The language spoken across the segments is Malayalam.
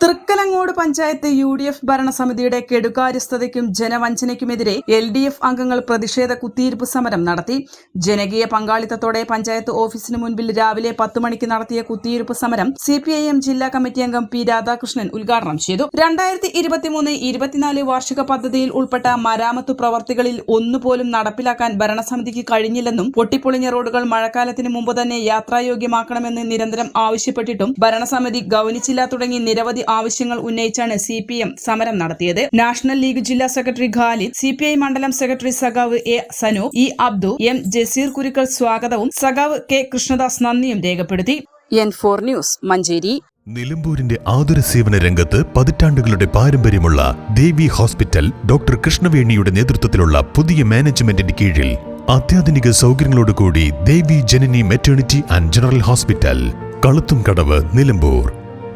Thrikkalangode panchayat U D F ഭരണസമിതിയുടെ കെടുകാര്യസ്ഥതയ്ക്കും ജനവഞ്ചനയ്ക്കുമെതിരെ എൽ ഡി എഫ് അംഗങ്ങൾ പ്രതിഷേധ കുത്തിയിരിപ്പ് സമരം നടത്തി. ജനകീയ പങ്കാളിത്തത്തോടെ പഞ്ചായത്ത് ഓഫീസിന് മുൻപിൽ രാവിലെ പത്ത് മണിക്ക് നടത്തിയ കുത്തിയിരിപ്പ് സമരം സി പി ഐ എം ജില്ലാ കമ്മിറ്റി അംഗം പി രാധാകൃഷ്ണൻ ഉദ്ഘാടനം ചെയ്തു. രണ്ടായിരത്തി ഇരുപത്തിമൂന്ന് ഇരുപത്തിനാല് വാർഷിക പദ്ധതിയിൽ ഉൾപ്പെട്ട മരാമത്ത് പ്രവർത്തികളിൽ ഒന്നുപോലും നടപ്പിലാക്കാൻ ഭരണസമിതിക്ക് കഴിഞ്ഞില്ലെന്നും പൊട്ടിപ്പൊളിഞ്ഞ റോഡുകൾ മഴക്കാലത്തിന് മുമ്പ് തന്നെ യാത്രായോഗ്യമാക്കണമെന്ന് നിരന്തരം ആവശ്യപ്പെട്ടിട്ടും ഭരണസമിതി ഗൗനിച്ചില്ല തുടങ്ങി നിരവധി ആവശ്യങ്ങൾ ഉന്നയിച്ചാണ് സി പി എം സമരം നടത്തിയത്. നാഷണൽ ലീഗ് ജില്ലാ secretary Khalid C P I മണ്ഡലം സെക്രട്ടറി സഖാവ് A Sanu E Abdu M Jaseer Kurukkal സ്വാഗതവും സഖാവ് കെ കൃഷ്ണദാസ് നന്ദിയും രേഖപ്പെടുത്തി. N four news Manjeri. നിലമ്പൂരിന്റെ ആതുര സേവന രംഗത്ത് പതിറ്റാണ്ടുകളുടെ പാരമ്പര്യമുള്ള ദേവി ഹോസ്പിറ്റൽ ഡോക്ടർ കൃഷ്ണവേണിയുടെ നേതൃത്വത്തിലുള്ള പുതിയ മാനേജ്മെന്റിന്റെ കീഴിൽ അത്യാധുനിക സൗകര്യങ്ങളോടുകൂടി Devi Janani maternity and general hospital Kaluthumkadavu Nilambur.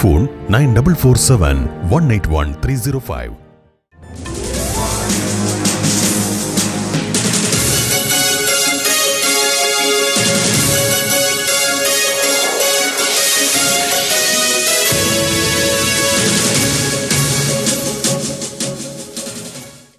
Phone nine double four seven one eight one three zero five